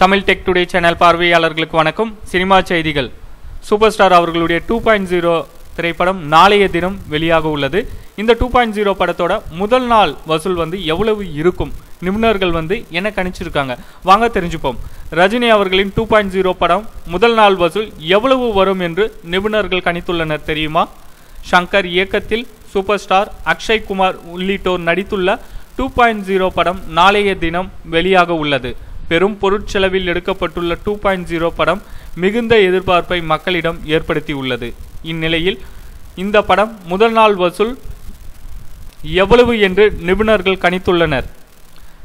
Tamil tech today channel பார்வையாளர்களுக்கு வணக்கம். Cinema செய்திகள். சூப்பர் ஸ்டார் அவர்களுடைய டூ பாயிண்ட் ஜீரோ திரைப்படம் நாளைய தினம் வெளியாக உள்ளது. இந்த டூ பாயிண்ட் ஜீரோ படத்தோட முதல் நாள் வசூல் வந்து எவ்வளவு இருக்கும்? நிபுணர்கள் வந்து என்ன கணிச்சிருக்காங்க? வாங்க தெரிஞ்சுப்போம். ரஜினி அவர்களின் டூ பாயிண்ட் ஜீரோ படம் முதல் நாள் வசூல் எவ்வளவு வரும் என்று நிபுணர்கள் கணித்துள்ளனர் தெரியுமா? ஷங்கர் இயக்கத்தில் சூப்பர் ஸ்டார் அக்ஷய் குமார் உள்ளிட்டோர் நடித்துள்ள டூ பாயிண்ட் ஜீரோ படம் நாளைய தினம் வெளியாக உள்ளது. பெரும் பொருட்செலவில் எடுக்கப்பட்டுள்ள டூ பாயிண்ட் ஜீரோ படம் மிகுந்த எதிர்பார்ப்பை மக்களிடம் ஏற்படுத்தியுள்ளது. இந்நிலையில் இந்த படம் முதல் நாள் வசூல் எவ்வளவு என்று நிபுணர்கள் கணித்துள்ளனர்.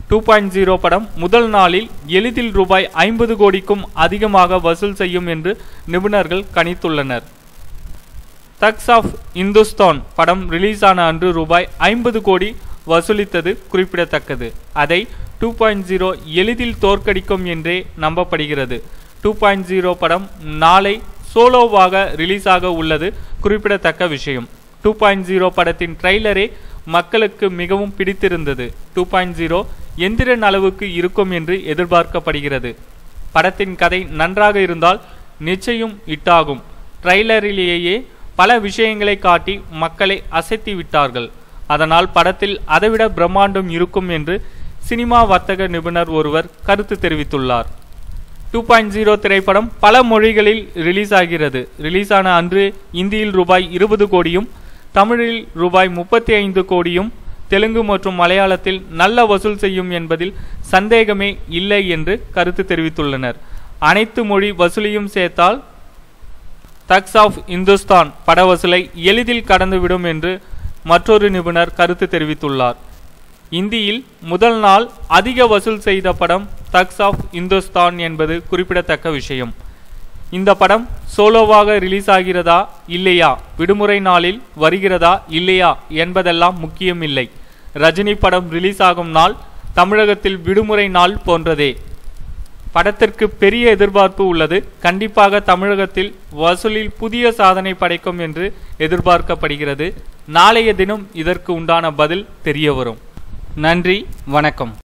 டூ பாயிண்ட் ஜீரோ படம் முதல் நாளில் எளிதில் ரூபாய் ஐம்பது கோடிக்கும் அதிகமாக வசூல் செய்யும் என்று நிபுணர்கள் கணித்துள்ளனர். தக்ஸ் ஆஃப் இந்துஸ்தான் படம் ரிலீஸ் ஆன அன்று ரூபாய் ஐம்பது கோடி வசூலித்தது குறிப்பிடத்தக்கது. அதை டூ பாயிண்ட் ஜீரோ எளிதில் தோற்கடிக்கும் என்றே நம்பப்படுகிறது. டூ பாயிண்ட் ஜீரோ படம் நாளை சோலோவாக ரிலீஸ் ஆக உள்ளது. குறிப்பிடத்தக்க விஷயம். டூ பாயிண்ட் ஜீரோ படத்தின் ட்ரைலரே மக்களுக்கு மிகவும் பிடித்திருந்தது. டூ பாயிண்ட் ஜீரோ எந்திரன் அளவுக்கு இருக்கும் என்று எதிர்பார்க்கப்படுகிறது. படத்தின் கதை நன்றாக இருந்தால் நிச்சயம் இட்டாகும் ட்ரைலரிலேயே பல விஷயங்களை காட்டி மக்களை அசைத்து விட்டார்கள். அதனால் படத்தில் அதைவிட பிரம்மாண்டம் இருக்கும் என்று சினிமா வர்த்தக நிபுணர் ஒருவர் கருத்து தெரிவித்துள்ளார். டூ பாயிண்ட் ஜீரோ திரைப்படம் பல மொழிகளில் ரிலீஸ் ஆகிறது. ரிலீஸ் ஆன அன்று இந்தியில் ரூபாய் இருபது கோடியும் தமிழில் ரூபாய் முப்பத்தி ஐந்து கோடியும் தெலுங்கு மற்றும் மலையாளத்தில் நல்ல வசூல் செய்யும் என்பதில் சந்தேகமே இல்லை என்று கருத்து தெரிவித்துள்ளனர். அனைத்து மொழி வசூலியும் சேர்த்தால் தக்ஸ் ஆஃப் இந்துஸ்தான் பட வசூலை எளிதில் கடந்துவிடும் என்று மற்றொரு நிபுணர் கருத்து தெரிவித்துள்ளார். இந்தியில் முதல் நாள் அதிக வசூல் செய்த படம் தக்ஸ் ஆஃப் இந்துஸ்தான் என்பது குறிப்பிடத்தக்க விஷயம். இந்த படம் சோலோவாக ரிலீஸ் ஆகிறதா இல்லையா? விடுமுறை நாளில் வருகிறதா இல்லையா என்பதெல்லாம் முக்கியமில்லை. ரஜினி படம் ரிலீஸ் ஆகும் நாள் தமிழகத்தில் விடுமுறை நாள் போன்றதே. படத்திற்கு பெரிய எதிர்பார்ப்பு உள்ளது. கண்டிப்பாக தமிழகத்தில் வசூலில் புதிய சாதனை படைக்கும் என்று எதிர்பார்க்கப்படுகிறது. நாளைய தினம் இதற்கு உண்டான பதில் தெரிய வரும். நன்றி வணக்கம்.